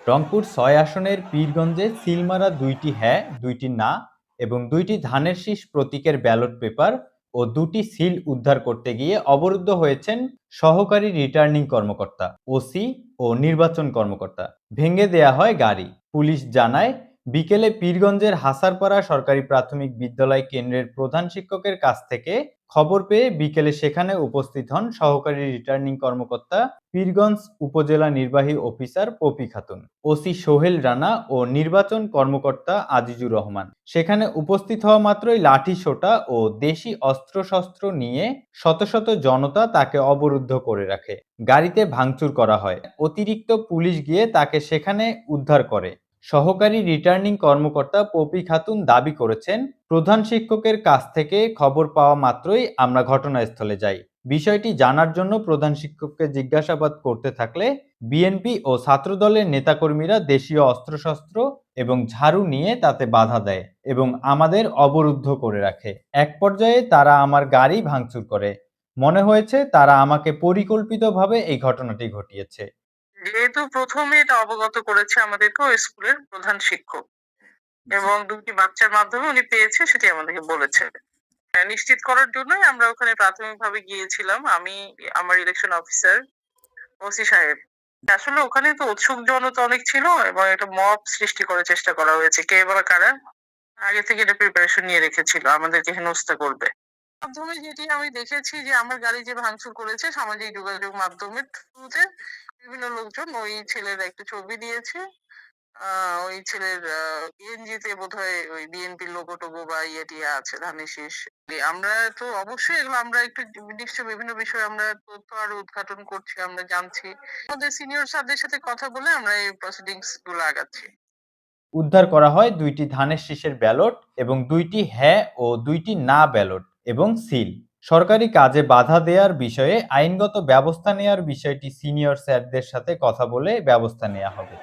রংপুর ছয় আসনের পীরগঞ্জে সিলমারা দুইটি হ্যাঁ দুইটি না এবং দুইটি ধানের শীষ প্রতীকের ব্যালট পেপার ও দুটি সিল উদ্ধার করতে গিয়ে অবরুদ্ধ হয়েছেন সহকারী রিটার্নিং কর্মকর্তা, ওসি ও নির্বাচন কর্মকর্তা। ভেঙে দেয়া হয় গাড়ি। পুলিশ জানায়, বিকেলে পীরগঞ্জের হাসারপাড়া সরকারি প্রাথমিক বিদ্যালয় কেন্দ্রের প্রধান শিক্ষকের কাছ থেকে খবর পেয়ে বিকেলে সেখানে উপস্থিত হন সহকারী রিটার্নিং কর্মকর্তা পীরগঞ্জ উপজেলা নির্বাহী অফিসার পপি খাতুন, ওসি সোহেল রানা ও নির্বাচন কর্মকর্তা আজিজুর রহমান। সেখানে উপস্থিত হওয়া মাত্রই লাঠি সোটা ও দেশি অস্ত্রশস্ত্র নিয়ে শত শত জনতা তাকে অবরুদ্ধ করে রাখে। গাড়িতে ভাঙচুর করা হয়। অতিরিক্ত পুলিশ গিয়ে তাকে সেখানে উদ্ধার করে। সহকারী রিটার্নিং কর্মকর্তা পপি খাতুন দাবি করেছেন, প্রধান শিক্ষকের কাছ থেকে খবর পাওয়া মাত্রই আমরা ঘটনাস্থলে যাই। বিষয়টি জানার জন্য প্রধান শিক্ষককে জিজ্ঞাসাবাদ করতে থাকলে বিএনপি ও ছাত্রদলের নেতাকর্মীরা দেশীয় অস্ত্রশস্ত্র এবং ঝাড়ু নিয়ে তাতে বাধা দেয় এবং আমাদের অবরুদ্ধ করে রাখে। এক পর্যায়ে তারা আমার গাড়ি ভাঙচুর করে। মনে হয়েছে তারা আমাকে পরিকল্পিতভাবে এই ঘটনাটি ঘটিয়েছে। যেহেতু প্রথমে এটা অবগত করেছে আমাদেরকে ওই স্কুলের প্রধান শিক্ষক। এবং দুটি বাচ্চার মাধ্যমে উনি পেয়েছে সেটি আমাদেরকে বলেছে। হ্যাঁ, নিশ্চিত করার জন্যই আমরা ওখানে প্রাথমিকভাবে গিয়েছিলাম। আমি আমার ইলেকশন অফিসার ওসি সাহেব। আসলে ওখানে তো উৎসুক জনতা অনেক ছিল এবং একটা মব সৃষ্টি করার চেষ্টা করা হয়েছে। কে বা কারা? আগে থেকে এটা প্রিপারেশন নিয়ে রেখেছিল। আমাদেরকে হেনস্থা করবে। মাধ্যমে যেটি আমি দেখেছি যে আমার গাড়ি যে ভাঙচুর করেছে সামাজিক যোগাযোগ মাধ্যমের থ্রুতে বিভিন্ন লোকজন, ওই ছেলের একটা ছবি দিয়েছে। ওই ছেলের ইএনজিতে বোধহয় ওই বিএনপি লোগো টোগো বা ইয়ে আছে ধানের শীষ। আমরা তো অবশ্যই এগুলো, আমরা একটু নিশ্চয় বিভিন্ন বিষয়ে আমরা তথ্য আরও উদ্ঘাটন করছি, আমরা জানছি। আমাদের সিনিয়র স্যারদের সাথে কথা বলে আমরা এই প্রসিডিংসগুলো আগাচ্ছি। উদ্ধার করা হয় দুইটি ধানের শীষের ব্যালট এবং দুইটি হ্যাঁ ও দুইটি না ব্যালট এবং সিল। সরকারি কাজে বাধা দেওয়ার বিষয়ে আইনগত ব্যবস্থা নেওয়ার বিষয়টি সিনিয়র স্যারদের সাথে কথা বলে ব্যবস্থা নেওয়া হবে।